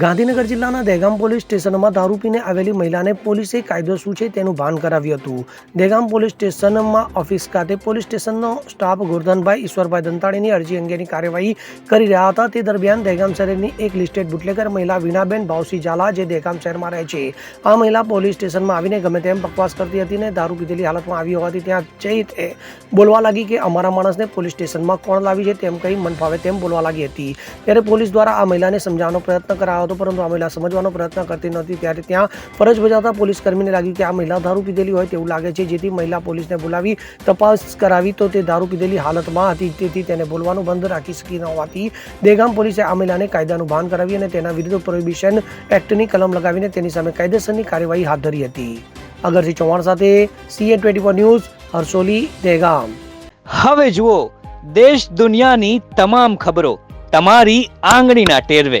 ગાંધીનગર જિલ્લાના દહેગામ પોલીસ સ્ટેશનમાં દારૂ પીને આવેલી મહિલાને પોલીસે કાયદો શું છે તેનું ભાન કરાવ્યું હતું. દહેગામ પોલીસ સ્ટેશનમાં ઓફિસ ખાતે પોલીસ સ્ટેશનનો સ્ટાફ ગોરધનભાઈ ઈશ્વરભાઈ દંતાણીની અરજી અંગેની કાર્યવાહી કરી રહ્યા હતા. તે દરમિયાન દહેગામ શહેરની એક લિસ્ટેડ બુટલેકર મહિલા વિનાબેન ભાવસી ઝાલા, જે દહેગામ શહેરમાં રહે છે, આ મહિલા પોલીસ સ્ટેશનમાં આવીને ગમે તેમ બકવાસ કરતી હતી ને દારૂ પીધેલી હાલતમાં આવી હોવાથી ત્યાં જઈ તે બોલવા લાગી કે અમારા માણસને પોલીસ સ્ટેશનમાં કોણ લાવી છે તેમ કહી મન ફાવે તેમ બોલવા લાગી હતી. ત્યારે પોલીસ દ્વારા આ મહિલાને સમજાવવાનો પ્રયત્ન કરાયો હતો, પરંતુ આ મહિલા સમજવાનો પ્રયત્ન કરતી નહોતી. ત્યારે ત્યાં ફરજ બજાવતા પોલીસ કર્મીને લાગ્યું કે આ મહિલા દારૂ પીધેલી હોય તેવું લાગે છે, જેથી મહિલા પોલીસને બોલાવી તપાસ કરાવી તો તે દારૂ પીધેલી હાલતમાં હતી. તેથી તેને બોલવાનું બંધ રાખી શકી ન હોવાથી દેગામ પોલીસે આ મહિલાને કાયદાનું ભાન કરાવી અને તેના વિરુદ્ધ પ્રોહિબિશન એક્ટની કલમ લગાવીને તેની સામે કાયદેસરની કાર્યવાહી હાથ ધરી હતી. અગરસિંહ ચૌહાણ સાથે CA twenty news, Harsoli, Dehgam. હવે જુઓ, દેશ દુનિયાની તમામ ખબરો તમારી આંગળીના ટેરવે.